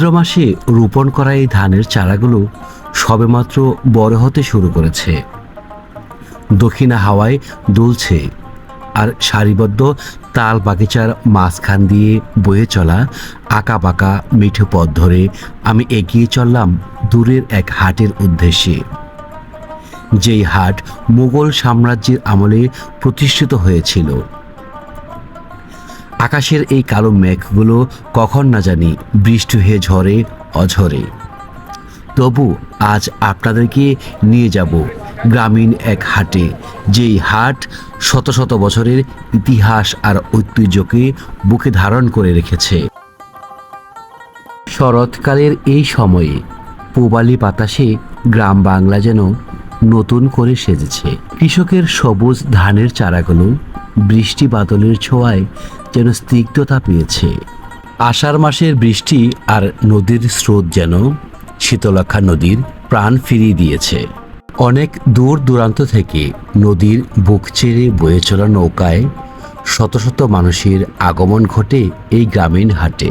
ভাদ্র মাসে রোপণ করা এই ধানের চারাগুলো সবেমাত্র বড় হতে শুরু করেছে। দক্ষিণা হাওয়ায় দুলছে আর সারিবদ্ধ তাল বাগিচার মাঝখান দিয়ে বয়ে চলা আঁকা বাঁকা মিঠো পথ ধরে আমি এগিয়ে চললাম দূরের এক হাটের উদ্দেশ্যে। যেই হাট মুঘল সাম্রাজ্যের আমলে প্রতিষ্ঠিত হয়েছিল। আকাশের এই কালো মেঘগুলো কখন না জানি বৃষ্টি হয়ে ঝরে, অঝরে। তবু আজ আপনাদেরকে নিয়ে যাব গ্রামীণ এক হাটে, যেই হাট শত শত বছরের ইতিহাস আর ঐতিহ্যকে বুকে ধারণ করে রেখেছে। শরৎকালের এই সময়ে পূবালি বাতাসে গ্রাম বাংলা যেন নতুন করে সেজেছে। কৃষকের সবুজ ধানের চারাগুলো বৃষ্টি বাদলের ছোঁয়ায় যেন স্নিগ্ধতা পেয়েছে। আষাঢ় মাসের বৃষ্টি আর নদীর স্রোত যেন শীতলক্ষা নদীর প্রাণ ফিরিয়ে দিয়েছে। অনেক দূর দূরান্ত থেকে নদীর বুক চেড়ে বয়ে চলা নৌকায় শত শত মানুষের আগমন ঘটে এই গ্রামীণ হাটে।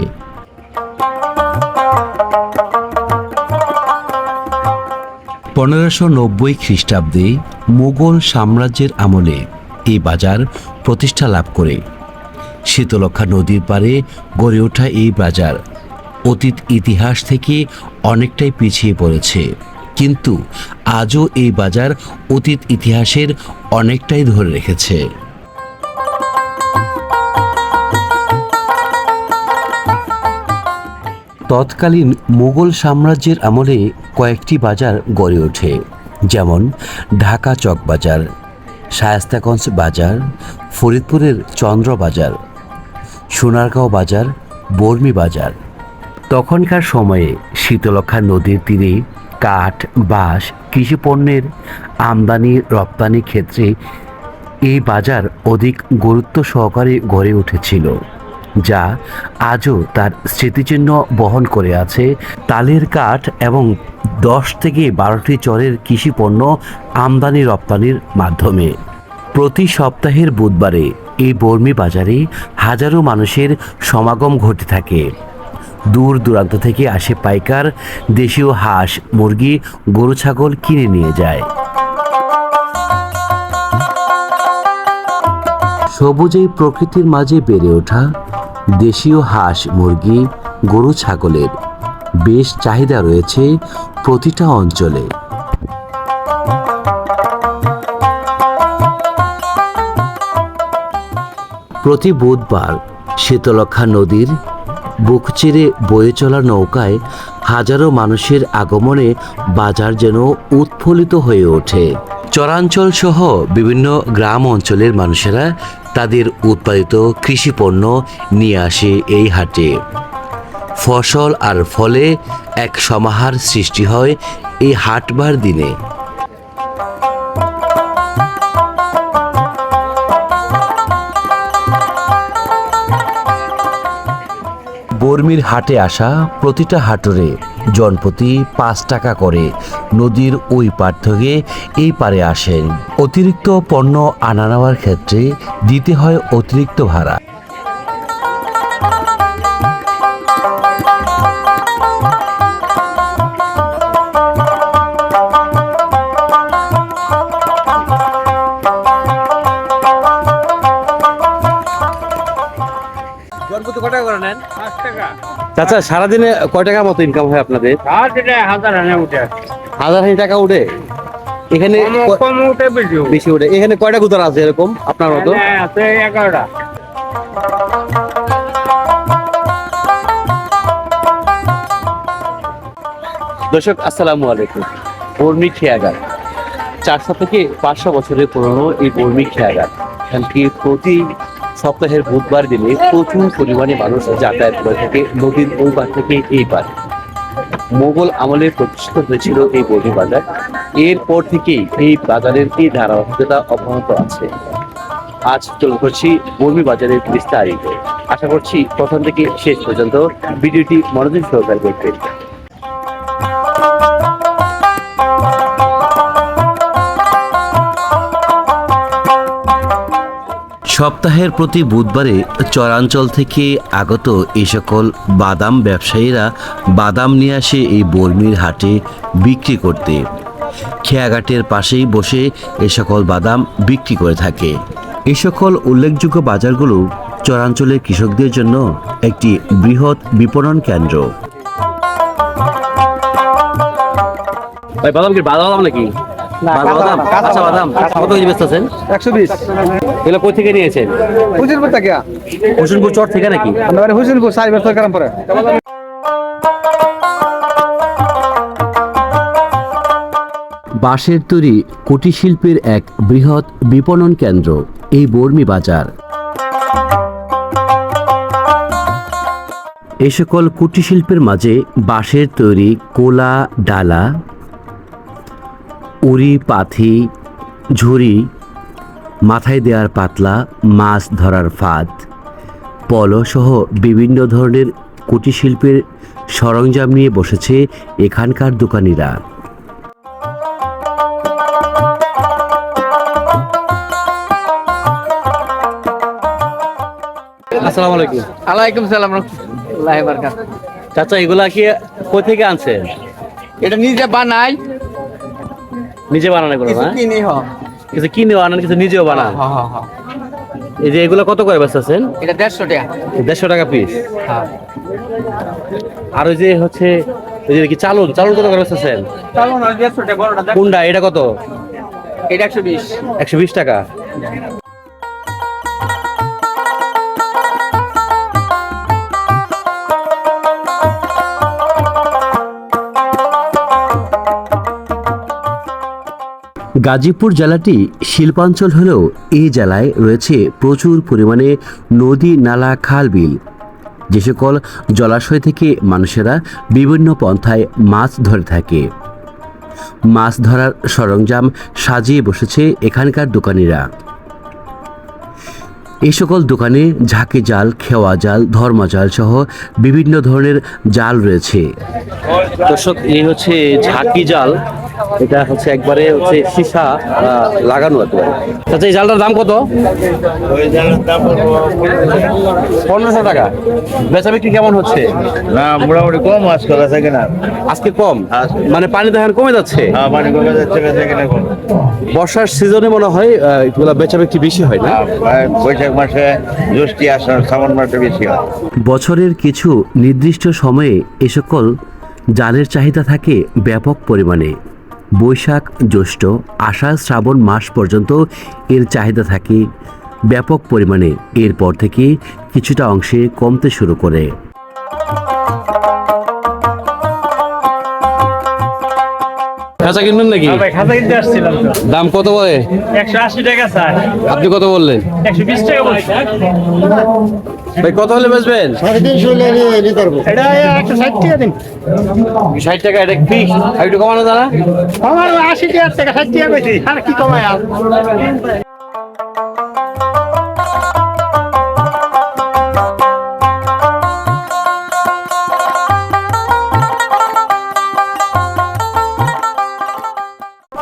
পনেরোশো নব্বই খ্রিস্টাব্দে মুঘল সাম্রাজ্যের আমলে এই বাজার প্রতিষ্ঠা লাভ করে। শীতলক্ষা নদীর পারে গড়ে ওঠা এই বাজার অতীত ইতিহাস থেকে অনেকটাই পিছিয়ে পড়েছে। কিন্তু আজও এই বাজার অতীত ইতিহাসের অনেকটাই ধরে রেখেছে। তৎকালীন মুঘল সাম্রাজ্যের আমলে কয়েকটি বাজার গড়ে ওঠে, যেমন ঢাকা চক বাজার, শায়েস্তাগঞ্জ বাজার, ফরিদপুরের চন্দ্র বাজার সোনারগাঁও বাজার, বর্মি বাজার। তখনকার সময়ে শীতলক্ষা নদীর তীরে কাঠ, বাঁশ কৃষিপণ্যের আমদানি, রপ্তানি ক্ষেত্রে এই বাজার অধিক গুরুত্ব সহকারে গড়ে উঠেছিল, যা আজও তার স্মৃতিচিহ্ন বহন করে আছে। তালের কাঠ এবং দশ থেকে বারোটি চরের কৃষিপণ্য আমদানি রপ্তানির মাধ্যমে। প্রতি সপ্তাহের বুধবারে এই বর্মি বাজারে হাজারো মানুষের সমাগম ঘটে থাকে। দূর দূরান্ত থেকে আসে পাইকার, দেশীয় হাঁস, মুরগি, গরু, ছাগল কিনে নিয়ে যায়। সবুজ এই প্রকৃতির মাঝে বেড়ে ওঠা দেশীয় হাঁস, মুরগি, গরু, ছাগলের বেশ চাহিদা রয়েছে প্রতিটা অঞ্চলে। প্রতি বুধবার শীতলক্ষা নদীর বুক চিরে বয়ে চলা নৌকায় হাজারো মানুষের আগমনে বাজার যেন উৎফুল্লিত হয়ে ওঠে। চরাঞ্চল সহ বিভিন্ন গ্রাম অঞ্চলের মানুষেরা তাদের উৎপাদিত কৃষি পণ্য নিয়ে আসে এই হাটে। ফসল আর ফলে এক সমাহার সৃষ্টি হয় এই হাটবার দিনে। বর্মির হাটে আসা প্রতিটা হাটরে জনপ্রতি পাঁচ টাকা করে নদীর ওই পার থেকে এই পারে আসেন। অতিরিক্ত পণ্য আনা নেওয়ার ক্ষেত্রে দিতে হয় অতিরিক্ত ভাড়া। চাচা সারাদিনে কয় টাকা মতো ইনকাম হয় আপনাদের? হাজার হাজার টাকা উঠে? এখানে বেশি উঠে। এখানে কয়টা গুতার আছে এরকম আপনার মতো? আছে এগারোটা। দর্শক আসসালামু আলাইকুম। বর্মি খেয়াঘাট। চারশো থেকে পাঁচশো বছরের পুরনো এই বর্মি খেয়াঘাট। এখানকি প্রতি সপ্তাহের বুধবার দিনে প্রচুর পরিমাণে মানুষ যাতায়াত করে থাকে নদীর ওই পার থেকে এই পার মোগল আমলে প্রতিষ্ঠিত হয়েছিল এই বর্মি বাজার। এরপর থেকেই এই বাজারের এই ধারাবাহিকতা অব্যাহত আছে। আজ চলে করছি বর্মি বাজারের বিস্তারিত। আশা করছি প্রথম থেকে শেষ পর্যন্ত ভিডিওটি মনোযোগ সহকারে দেখবেন। সপ্তাহের প্রতি বুধবারে চরাঞ্চল থেকে আগত এই সকল বাদাম ব্যবসায়ীরা বাদাম নিয়ে আসে এই বর্মির হাটে বিক্রি করতে। খেয়াঘাটের পাশেই বসে এ সকল বাদাম বিক্রি করে থাকে। এ সকল উল্লেখযোগ্য বাজারগুলো চরাঞ্চলের কৃষকদের জন্য একটি বৃহৎ বিপণন কেন্দ্র। ভাই বাদাম কি? বাদাম বাদাম নাকি বাদাম। কাঁচা বাদাম। কত কেজি বেচতেছেন? একশো বিশ। এগুলো কই থেকে নিয়েছেন? হুসেনপুর থেকে। হোসেনপুর চর থেকে নাকি? আমরা হুসেনপুর করার পরে। বাঁশের তৈরি কুটির শিল্পের এক বৃহৎ বিপণন কেন্দ্র এই বর্মি বাজার। এই সকল কুটির শিল্পের মাঝে বাঁশের তৈরি কোলা ডালা উড়ি পাথি ঝুড়ি মাথায় দেওয়ার পাতলা মাছ ধরার ফাঁদ। পলসহ বিভিন্ন ধরনের কুটির শিল্পের সরঞ্জাম নিয়ে বসেছে এখানকার দোকানিরা। আসসালামু আলাইকুম। আলাইকুম সালাম রহমতুল্লাহ বারকাত চাচা এগুলা কি কই থেকে আনছেন? এটা নিজে বানাই। নিজে বানানো হ। কিছু কিনে বানান কিছু নিজেও বানান? হ, হ, হ। এই যে এগুলো কত করে বেচতেছেন এটা দেড়শো টাকা। দেড়শো টাকা পিস হ্যাঁ। আর ওই যে হচ্ছে ওই যে কি চালন? চালন কত করে বেচতেছেন কোনটা? এটা কত? এটা একশো বিশ। একশো বিশ টাকা। গাজীপুর জেলাটি শিল্পাঞ্চল হলেও এই জেলায় রয়েছে প্রচুর পরিমাণে নদী, নালা, খাল, বিল। যে সকল জলাশয় থেকে মানুষেরা বিভিন্ন পন্থায় মাছ ধরে থাকে। মাছ ধরার সরঞ্জাম সাজিয়ে বসেছে এখানকার দোকানিরা। এই সকল দোকানে ঝাঁকি জাল, খেওয়া জাল ধর্মজাল সহ বিভিন্ন ধরনের জাল রয়েছে। দর্শক, এই হচ্ছে ঝাঁকি জাল। এটা হচ্ছে একবারে হচ্ছে সীসা লাগানো একেবারে। আচ্ছা এই জালটার দাম কত? পনেরোশো টাকা। বেচা বিক্রি কেমন হচ্ছে? না মোটামুটি কম মাছ করা থাকে না আজকে কম? মানে পানি দেখেন কমে যাচ্ছে? হ্যাঁ, মানে কমে যাচ্ছে বেচা কিনা কম। বর্ষার সিজনে মনে হয় এগুলা বেচা বিক্রি বেশি হয় না? হ্যাঁ, বৈশাখ মাসে জ্যৈষ্ঠী আষাঢ় শ্রাবণ মাসে বেশি হয়। বছরের কিছু নির্দিষ্ট সময়ে এ সকল জালের চাহিদা থাকে ব্যাপক পরিমাণে। বৈশাখ, জ্যৈষ্ঠ, আষাঢ়, শ্রাবণ মাস পর্যন্ত এর চাহিদা থাকে ব্যাপক পরিমাণে। এরপর থেকে কিছুটা অংশে কমতে শুরু করে। খাঁচা কিনবেন নাকি? ভাই খাতা কিনতে আসছিলাম দাম কত বলে? একশো আশি টাকা স্যার। আপনি কত বললেন? একশো বিশ টাকা বলছেন ভাই কত হলে বেচবেন? এটা একশো ষাট টাকা দিন। ষাট টাকা এটা ফিক্স আর একটু কমানো দাঁড়া। আমার আশি টাকা টাকা ষাট টাকা বেশি। আর কি কমায় আর?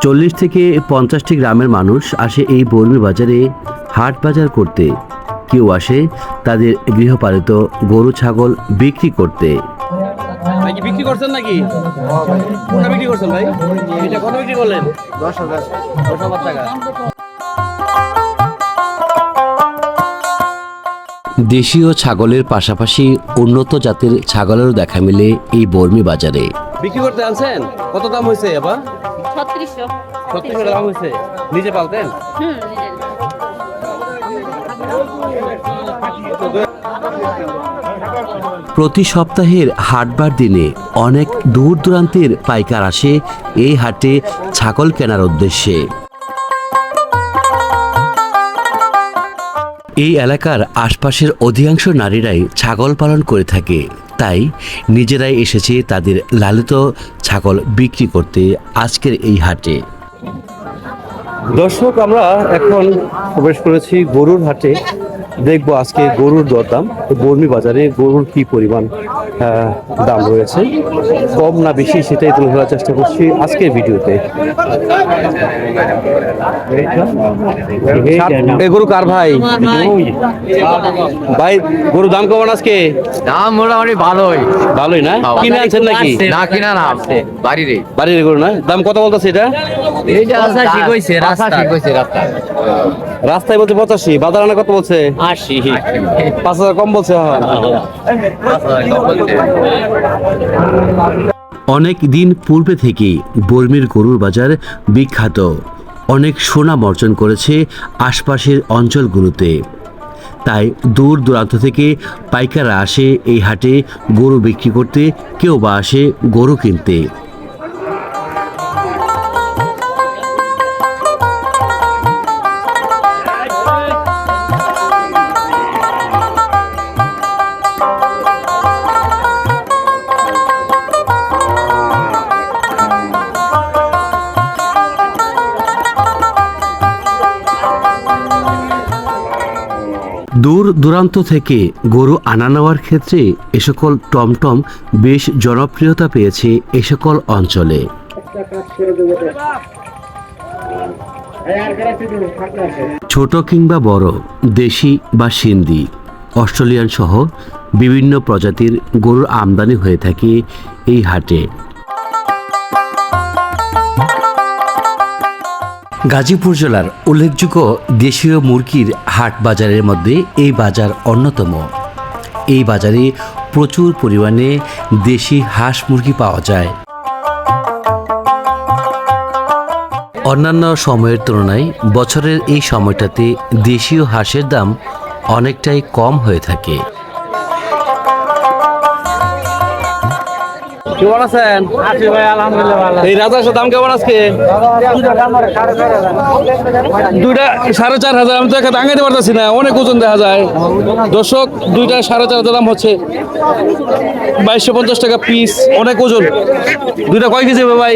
চল্লিশ থেকে পঞ্চাশটি গ্রামের মানুষ আসে এই বর্মি বাজারে হাট বাজার করতে। কেউ আসে তাদের গৃহপালিত গরু ছাগল বিক্রি করতে। ভাই বিক্রি করছেন নাকি? কোনটা বিক্রি করছেন ভাই? এটা কত বিক্রি করলেন? দশ হাজার। দশ হাজার টাকা। দেশীয় ছাগলের পাশাপাশি উন্নত জাতের ছাগলেরও দেখা মেলে এই বর্মি বাজারে। বিক্রি করতে আনছেন? কত দাম হয়েছে আবার ছত্রিশশো। ছত্রিশ দাম হয়েছে। নিজে পালতেন? প্রতি সপ্তাহের হাটবার দিনে অনেক দূর দূরান্তের পাইকার আসে এই হাটে ছাগল কেনার উদ্দেশ্যে। এই এলাকার আশপাশের অধিকাংশ নারীরাই ছাগল পালন করে থাকে। তাই নিজেরাই এসেছে তাদের লালিত ছাগল বিক্রি করতে আজকের এই হাটে। দর্শক, আমরা এখন প্রবেশ করেছি গরুর হাটে। দেখব আজকে গরুর দরদাম বর্মি বাজারে গরুর কি পরিমাণ দাম রয়েছে। কম না বেশি সেটাই তুলে ধরার চেষ্টা করছি আজকের ভিডিওতে। এ গরু কার ভাই? ভাই গরুর দাম কেমন আজকে? দাম মোটামুটি ভালোই। ভালোই না? কিনে আনছেন নাকি? না কিনা না বাড়ির বাড়ির গরু না? দাম কত বলতেছে এটা? এইটা ঠিক হয়েছে রাস্তা। ঠিক হয়েছে রাস্তা। রাস্তায় বলছে পঁচাশি বাজার আনা কত বলছে? আশি। পাঁচ হাজার কম বলছে হ্যাঁ। অনেক দিন পূর্বে থেকেই বর্মির গরুর বাজার বিখ্যাত। অনেক সুনাম অর্জন করেছে আশপাশের অঞ্চলগুলোতে। তাই দূর দূরান্ত থেকে পাইকাররা আসে এই হাটে গরু বিক্রি করতে কেউ বা আসে গরু কিনতে। দূরান্ত থেকে গরু আনা নেওয়ার ক্ষেত্রে এ সকল টমটম বেশ জনপ্রিয়তা পেয়েছে এ সকল অঞ্চলে। ছোট কিংবা বড়, দেশি বা সিন্ধি অস্ট্রেলিয়ান সহ বিভিন্ন প্রজাতির গরুর আমদানি হয়ে থাকে এই হাটে। গাজীপুর জেলার উল্লেখযোগ্য দেশীয় মুরগির হাট বাজারের মধ্যে এই বাজার অন্যতম। এই বাজারে প্রচুর পরিমাণে দেশি হাঁস মুরগি পাওয়া যায়। অন্যান্য সময়ের তুলনায় বছরের এই সময়টাতে দেশীয় হাঁসের দাম অনেকটাই কম হয়ে থাকে। কেমন আছেন? আছি ভাই আলহামদুলিল্লাহ ভালো এই রাজহাঁসের দাম কেমন আজকে? দুইটা সাড়ে চার হাজার আমি তো একা টাঙাইতে পারতেছি না অনেক ওজন দেখা যায়। দর্শক দুইটা সাড়ে চার হাজার দাম হচ্ছে। বাইশশো পঞ্চাশ টাকা পিস অনেক ওজন। দুইটা কয় কেজি হবে ভাই?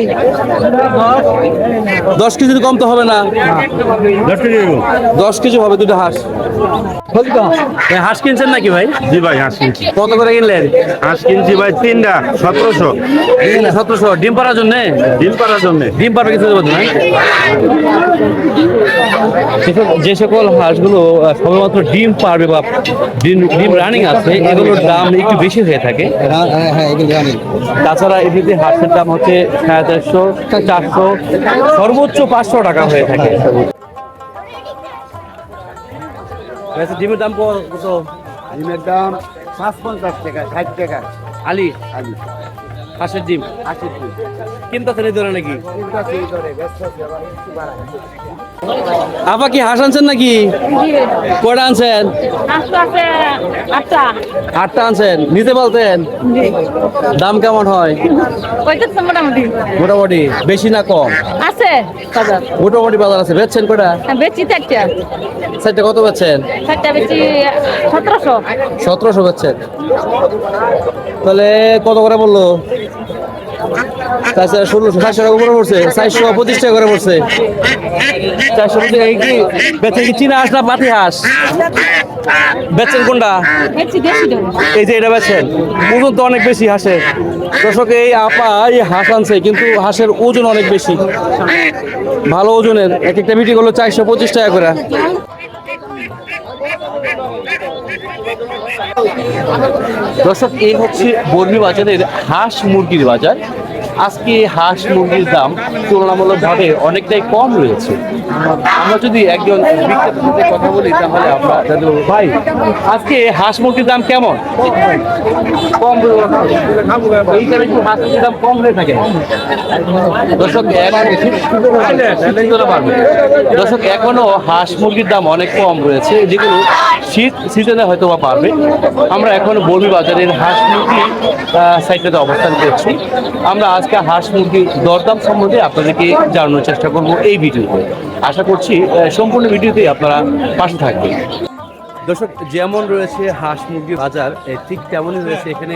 দশ কেজি কম তো হবে না। দশ কেজি হবে দুটো হাঁস। হাঁস কিনছেন নাকি ভাই? জি ভাই হাঁস কিনছি। কত করে কিনলেন? হাঁস কিনছি ভাই তিনটা সতেরোশো। সতেরোশো। ডিম পাড়ার জন্য? ডিম পাড়ার জন্য। ডিম পারবে কিছু দেবো যে সকল হাঁসগুলো সবেমাত্র ডিম পারবে বা ডিম ডিম রানিং আছে এগুলোর দাম একটু বেশি হয়ে থাকে। তাছাড়া এমনিতে হাঁসের দাম হচ্ছে সাড়ে চারশো চারশো সর্বোচ্চ পাঁচশো টাকা হয়ে থাকে। আচ্ছা, ডিমের দাম কত? ডিমের দাম পাঁচ পঞ্চাশ টাকা ষাট টাকা। আলি? আলি। হাঁসের ডিম? আশি কিনতেছেন এই ধরে নাকি? আপা কি হাঁস আনছেন নাকি? কয়টা আনছেন? আটটা। আনছেন। নিতে বলতেন দাম কেমন হয়? মোটামুটি। মোটামুটি। বেশি না কম? আছে। মোটামুটি বাজার আছে। বেচছেন কয়টা? হ্যাঁ, বেচি চারটা। চারটা কত বেচছেন? চারটা বেচি সতেরোশো। সতেরোশো বেচছেন। তাহলে কত করে বলল? পড়ছে চারশো পঁচিশ টাকা করে পড়ছে। কি চীনা হাঁস না হাঁস? এই যে এটা ওজন তো অনেক বেশি হাঁসের। দর্শক, এই আপা, এই হাঁস আনছে, কিন্তু হাঁসের ওজন অনেক বেশি। ভালো ওজনের, এক একটা বিক্রি করল চারশো পঁচিশ টাকা করে। দর্শক, এই হচ্ছে বর্মি বাজারের হাঁস মুরগির বাজার। আজকে হাঁস মুরগির দাম তুলনামূলকভাবে অনেকটাই কম রয়েছে। আমরা যদি একজন বিক্রেতার কথা বলি, তাহলে আমরা ভাই, আজকে হাঁস মুরগির দাম কেমন? কম এইখানে একটু হাঁস দাম কম হয়ে থাকে? দর্শক দর্শক, এখনও হাঁস মুরগির দাম অনেক কম রয়েছে, যেগুলো শীত সিজনে হয়তো বা পারবে আমরা এখন বর্মি বাজারের হাঁস মুরগি সাইডটাতে অবস্থান করছি। আমরা আজকে হাঁস মুরগির দরদাম সম্বন্ধে আপনাদেরকে জানানোর চেষ্টা করব এই ভিডিওতে। আশা করছি সম্পূর্ণ ভিডিওতেই আপনারা পাশে থাকবেন। দর্শক, যেমন রয়েছে হাঁস মুরগির বাজার ঠিক তেমনই রয়েছে। এখানে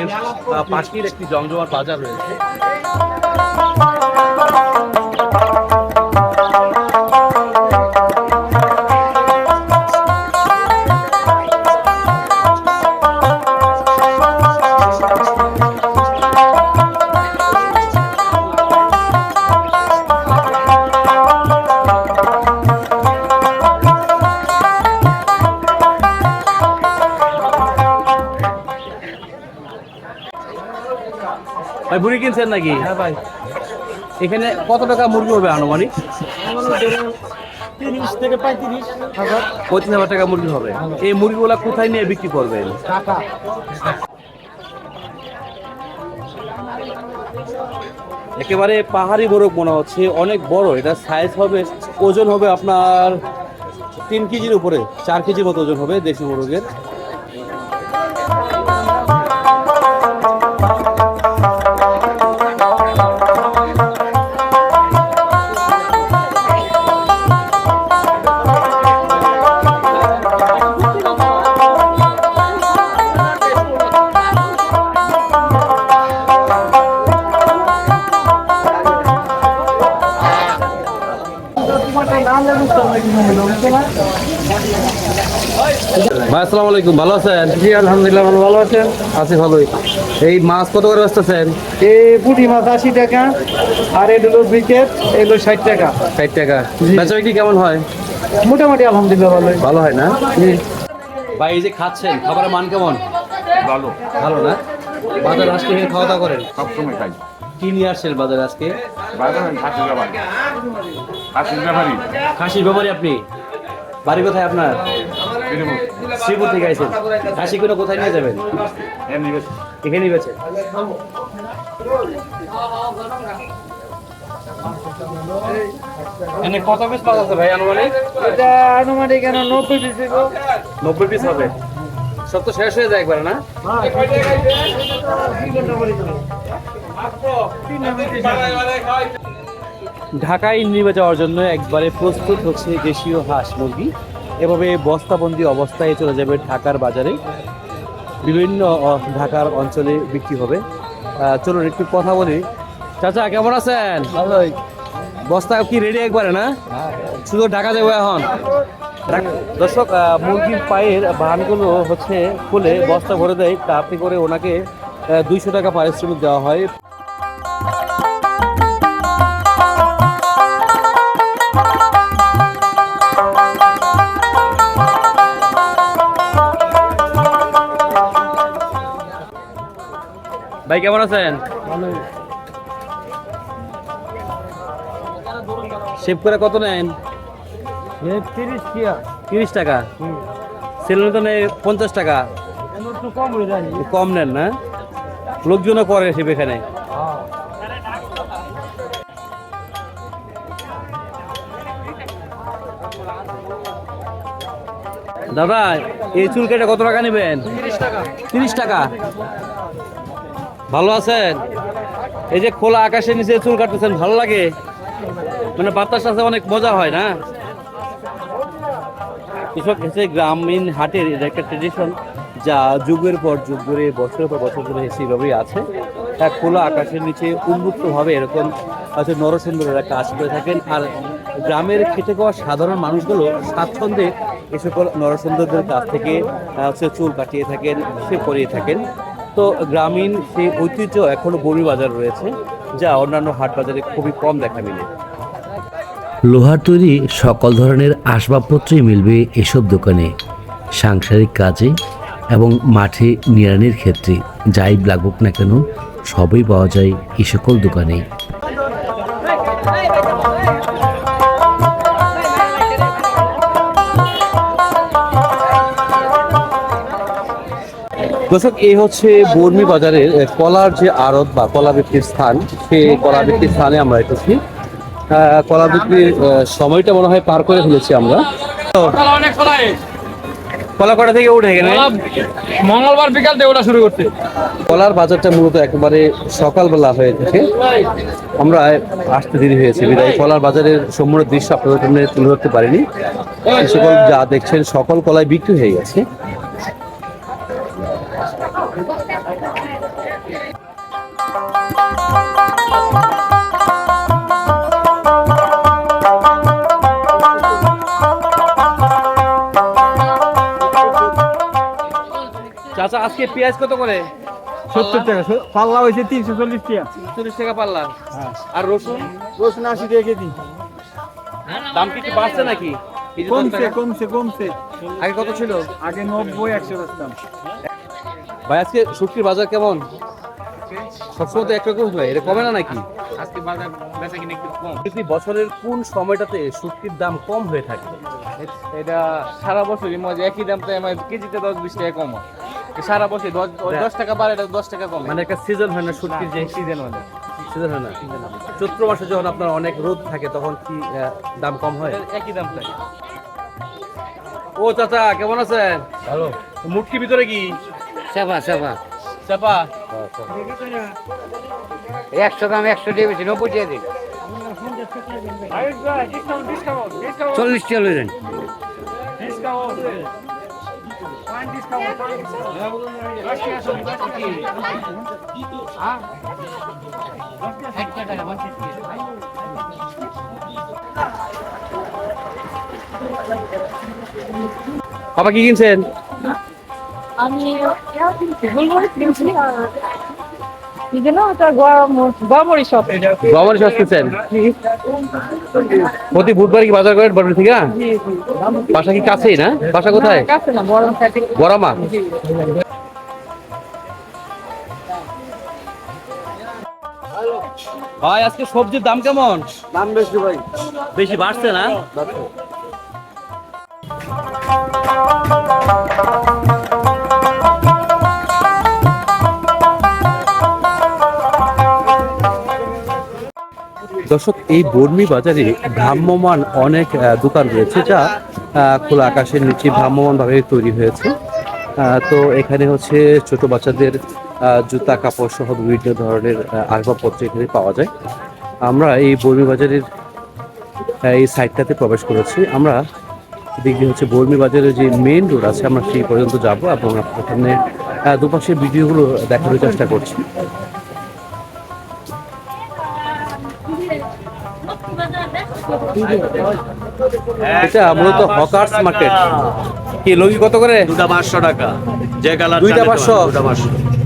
পাখির একটি জমজমার বাজার রয়েছে। ভাই বুড়ি কিনছেন নাকি? হ্যাঁ ভাই। এখানে কত টাকা মুরগি হবে আনুমানিক? তিরিশ থেকে পঁয়ত্রিশ হাজার। টাকা মুরগি হবে। এই মুরগিগুলা কোথায় নিয়ে বিক্রি করবেন? টাকা একেবারে পাহাড়ি মোরগ মনে হচ্ছে অনেক বড়। এটা সাইজ হবে ওজন হবে আপনার তিন কেজির উপরে চার কেজির মতো ওজন হবে দেশি মোরগের। ভাই আসসালামু আলাইকুম ভালো আছেন? জি আলহামদুলিল্লাহ ভালো ভালো আছেন? আছি ভালোই। এই মাছ কত করে বেচতেছেন? এই পুঁটি মাছ আশি টাকা আর এটা হলো ব্রিকেট এগুলো ষাট টাকা। ষাট টাকা। বেচা বিক্রি কেমন হয়? মোটামুটি আলহামদুলিল্লাহ ভালোই। ভালো হয় না? ভাই এই যে খাচ্ছেন খাবারের মান কেমন? ভালো। ভালো না? বাজার আজকে এখানে খাওয়া দাওয়া করেন? সবসময় খাই কি নিয়ে আসছেন বাজারে আজকে? বাজারে খাসির ব্যাপারী। খাসির ব্যাপারী আপনি? বাড়ি কোথায় আপনার? শ্রীপুর। থেকে আইছেন। খাসি করে কোথায় নিয়ে যাবেন? এখানেই বেছে? এখানে কত পিস মাছ আছে ভাই আনুমানিক? এটা আনুমানিক কেন নব্বই পিস দিব। নব্বই পিস হবে। সব তো শেষ হয়ে যায় একবারে না? ঢাকায় নিয়ে যাওয়ার জন্য একবারে প্রস্তুত হচ্ছে দেশীয় হাঁস মুরগি। এভাবে বস্তাবন্দি অবস্থায় চলে যাবে ঢাকার বাজারে। বিভিন্ন ঢাকার অঞ্চলে বিক্রি হবে। চলুন একটু কথা বলি। চাচা কেমন আছেন? ভালোই। বস্তা কি রেডি একবারে না? শুধু ঢাকা যাব এখন? দর্শক মুরগির পায়ের বানগুলো হচ্ছে খুলে বস্তা ভরে দেয়। তাতে করে ওনাকে দুইশো টাকা পারিশ্রমিক দেওয়া হয়। ভাই কেমন আছেন? শেভ করে কত নেন? তিরিশ টাকা। সেলুনে তো নেই পঞ্চাশ টাকা। কম হয়ে নেন না? লোকজনও করে শেভ এখানে। দাদা এই চুল কেটে কত টাকা নেবেন? তিরিশ টাকা। ভালো আছেন? এই যে খোলা আকাশের নিচে চুল কাটতেছেন, ভালো লাগে? মানে বাতাস আছে, অনেক মজা হয় না? কৃষক হচ্ছে গ্রামীণ হাটের এটা একটা ট্রেডিশন যা যুগের পর যুগ ধরে, বছরের পর বছর ধরে সেইভাবেই আছে। এক খোলা আকাশের নিচে উন্মুক্তভাবে এরকম হচ্ছে নরসুন্দরেরা কাজ করে থাকেন। আর গ্রামের খেটে খাওয়া সাধারণ মানুষগুলো স্বাচ্ছন্দ্যে এ সকল নরসুন্দরদের কাছ থেকে, হচ্ছে চুল কাটিয়ে থাকেন, সে করিয়ে থাকেন। তো গ্রামীণ সেই ঐতিহ্য এখনও বড়ি বাজার রয়েছে, যা অন্যান্য হাট বাজারে খুবই কম দেখা মিলে। লোহার তৈরি সকল ধরনের আসবাবপত্রই মিলবে এসব দোকানে, সাংসারিক কাজে এবং মাঠে নিড়ানির ক্ষেত্রে, যাই লাগুক না কেন, সবই পাওয়া যায় এ সকল দোকানে দর্শক এই হচ্ছে বর্মি বাজারের কলার যে আড়ত বা কলা বিক্রির স্থান সেই কলা বিক্রির স্থানে আমরা এসেছি। কলা বিক্রির সময়টা মনে হয় পার করে ফেলেছি আমরা। কলা কটা থেকে উঠে গেলে মঙ্গলবার বিকাল থেকে ওটা শুরু করতে কলার বাজারটা মূলত একেবারে সকালবেলা হয়ে থাকে। আমরা আসতে দেরি হয়েছে বিদায়। কলার বাজারের সম্পূর্ণ দৃশ্য আপনাদের সামনে তুলে ধরতে পারিনি। সকল যা দেখছেন সকল কলাই বিক্রি হয়ে গেছে। চাচা আজকে পেঁয়াজ কত করে? সত্তর টাকা পাল্লা হয়েছে তিনশো চল্লিশ টাকা। চল্লিশ টাকা পাল্লা। আর রসুন? রসুন আশি টাকা কেজি। দাম কি বাড়ছে নাকি? কমছে কমছে কমছে। আগে কত ছিল? আগে নব্বই একশো বেচতাম। ভাই আজকে শুটকির বাজার কেমন? সবসময় তো একরকম হয় এটা কমে না নাকি? আজকে বাজার বেচা কিনে একটু কম। যদি বছরের কোন সময়টাতে শুটকির দাম কম হয়ে থাকে? এটা সারা বছরই মজা একই দাম তো আমার কেজিতে দশ বিশ টাকা কম হয়। সারা বছর দশ দশ টাকা বাড়ে এটা দশ টাকা কম। মানে একটা সিজন হয় না শুটকির যে সিজন মানে সিজন হয় না। চৈত্র মাসে যখন আপনার অনেক রোদ থাকে তখন কি দাম কম হয়? একই দাম থাকে। ও চাচা কেমন আছেন? ভালো। মুটকি ভিতরে কি? সেবা সেবা চাপা। একশো দাম একশো দিয়ে বেশি নব্বই দিয়ে দিন। চল্লিশ লইলেন বাবা কি কিনছেন? আমি কি যেন ওটা কিনছেন প্রতি বুধবার কি বাজার করেন বড় থেকে? বাসা কি কাছেই না? বাসা কোথায়? কাছে না বড়মা ভাই আজকে সবজির দাম কেমন? দাম বেশি ভাই। বেশি বাড়ছে না? দর্শক, এই বর্মি বাজারে ভ্রাম্যমান অনেক দোকান রয়েছে যা খোলা আকাশের নিচে ভ্রাম্যমান ভাবে তৈরি হয়েছে। তো এখানে হচ্ছে ছোট বাচ্চাদের জুতা, কাপড় সহ বিভিন্ন ধরনের আসবাবপত্র এখানে পাওয়া যায়। আমরা এই বর্মি বাজারের এই সাইডটাতে প্রবেশ করেছি। আমরা দেখি হচ্ছে বর্মি বাজারের যে মেইন রোড আছে, আমরা সেই পর্যন্ত যাব এবং আপনার সামনে দুপাশে ভিডিওগুলো দেখানোর চেষ্টা করছি। এটা মূলত হকার্স মার্কেট। কি লগি কত করে? দুটা পাঁচশো টাকা। যে কালার দুইটা পাঁচশো?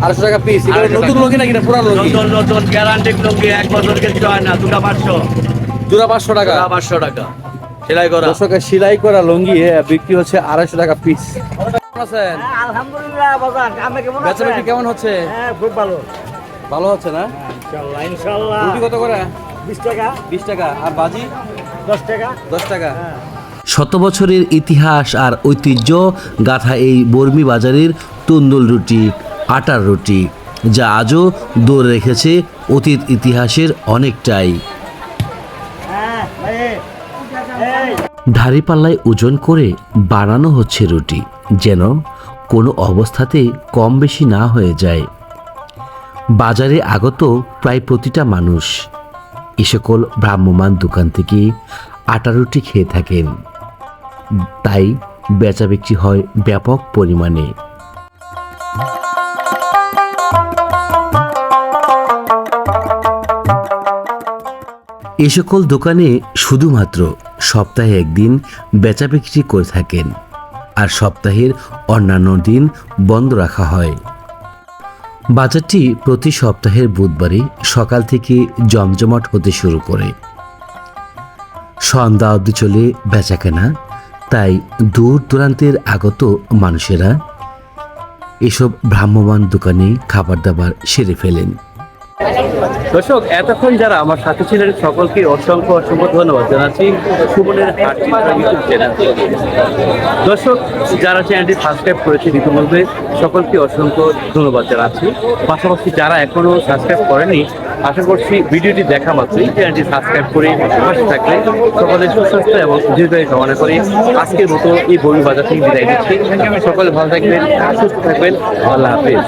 আড়াইশো টাকা পিস আড়াইশো নতুন লগি নাকি? না পুরান লগি? নতুন নতুন গ্যারান্টি লুঙ্গি এক বছর কিছু হয় না দুটা পাঁচশো। দুটা পাঁচশো টাকা? দুটা পাঁচশো টাকা। সেলাই করা। দর্শকের সেলাই করা লুঙ্গি বিক্রি হচ্ছে আড়াইশো টাকা পিস আছেন? আলহামদুলিল্লাহ বাজার কেমন কেমন হচ্ছে? হ্যাঁ খুব ভালো। ভালো হচ্ছে না? ইনশাল্লাহ কত করে? বিশ টাকা। বিশ টাকা। আর বাজি? দশ টাকা। দশ টাকা। শত বছরের ইতিহাস আর ঐতিহ্য গাথা এই বর্মি বাজারের তন্দুল রুটি আটার রুটি যা আজও দৌড়ে রেখেছে অতীত ইতিহাসের অনেকটাই। ধারিপাল্লায় ওজন করে বানানো হচ্ছে রুটি যেন কোনো অবস্থাতে কম বেশি না হয়ে যায়। বাজারে আগত প্রায় প্রতিটা মানুষ। এ সকল ভ্রাম্যমান দোকান থেকে আটা রুটি খেয়ে থাকেন। তাই বেচা বিক্রি হয় ব্যাপক পরিমাণে। এ সকল দোকানে শুধুমাত্র সপ্তাহে একদিন বেচা বিক্রি করে থাকেন, আর সপ্তাহের অন্যান্য দিন বন্ধ রাখা হয়। বাজারটি প্রতি সপ্তাহের বুধবারই সকাল থেকে জমজমাট হতে শুরু করে। সন্ধ্যা অবধি চলে বেচাকেনা, তাই দূর দূরান্তের আগত মানুষেরা এসব ভ্রাম্যমান দোকানে খাবার দাবার সেরে ফেলেন। দর্শক, এতক্ষণ যারা আমার সাথে ছিলেন, সকলকে অসংখ্য অসংখ্য ধন্যবাদ জানাচ্ছি সুমনের হাট ইউটিউব চ্যানেল দর্শক, যারা চ্যানেলটি সাবস্ক্রাইব করেছেন ইতিমধ্যে, সকলকে অসংখ্য ধন্যবাদ জানাচ্ছি। পাশাপাশি যারা এখনও সাবস্ক্রাইব করেনি আশা করছি ভিডিওটি দেখা মাত্রই। চ্যানেলটি সাবস্ক্রাইব করে পাশে থাকলে সকলের সুস্বাস্থ্য এবং দীর্ঘায়ু কামনা করে আজকের মতো এই বই বাজার থেকে বিদায় নিচ্ছি। সকলে ভালো থাকবেন, সুস্থ থাকবেন। আল্লাহ হাফিজ।